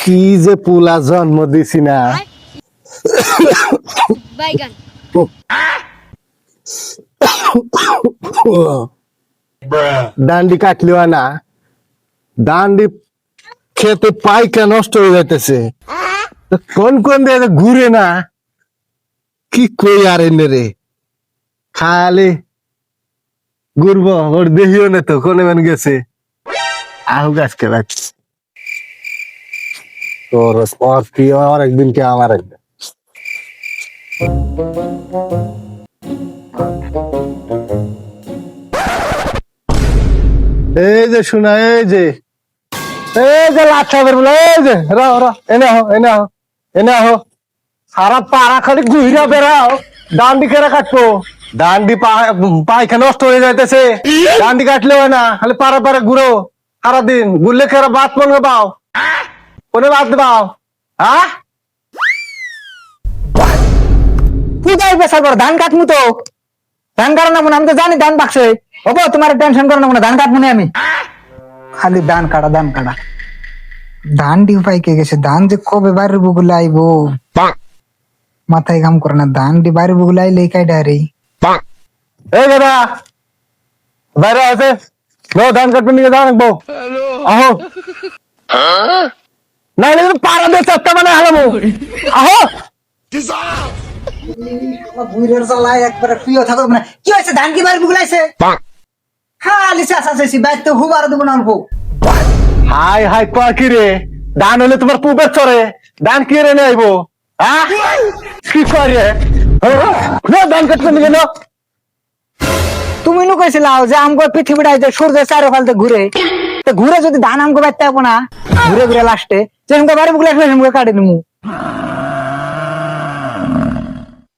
কি যে পুলা জন্ম দিছি না? ডান্ডি কাটলিও না। ডান্ডি খেতে পাইকা নষ্ট হয়ে যাইতেছে। কোন কোন দিয়ে ঘুরে না? কি কই আর এনে রে? খালি ঘুরবো ওর দেহিও না তো কোনে মান গেছে? আহু গাছকে রাখছি তোর ওর প্রিয় আর একদিন কে আমার একদিন। এই যে শোনা এই যে। এই যে লাচ্ছা এই যে রাও রাও এনে আহ এনে আহ এনে আহ। সারা পাড়া খালি ঘুরা বেড়াও ডান্ডি কেরা কাটবো। ডান্ডি পায়খানা নষ্ট হয়ে যাইতেছে। ডান্ডি কাটলেও না খালি পাড়া পাড়া ঘুরো। সারাদিন ঘুরলে কেরা বাত মনে পাও বাদ পাও হ্যাঁ? পূজায় বেসার পর ধান কাটমু তো। ধান কাটো না আমি তো জানি ধান তোমার টেনশন করো না ধান কাটমু না আমি। খালি ধান কাটা ধান কাটা। ধান ডিউ পাইকে গেছে ধান যে কবে বাইরের বুগুলো আইবো মাথায় কাম করে না ধান ডি বাইরের বুগুলো আইলে কাই ডারে এই দাদা বাইরে আছে। লো ধান কাটবে নিয়ে যাও আহো। না না পাড়া দিয়ে চারটা মানে হারাবো। আহো! বুইরের জ্বালায় একবারে প্রিয় থাকো মানে কি হয়েছে? ধান কি বাইরের বুগুলো আইছে খালি চাষা চাষি বাইর তো হুবার দেবো না অল্প হাই হাই কয় কি রে? ধান হলে তোমার পুবের চরে। ধান কি রে নিয়ে আইবো? হ্যাঁ কি ধান তুমি নু কইছিলাও যে আমগো পৃথিবীটা যে সূর্যের চারোফালতে ঘুরে। তো ঘুরে যদি ধান আমগো বাইতে না ঘুরে ঘুরে লাস্টে ചെനക്ക് വരെ മുകളിലേക്ക് മുകളിൽ കാടിന് മൂ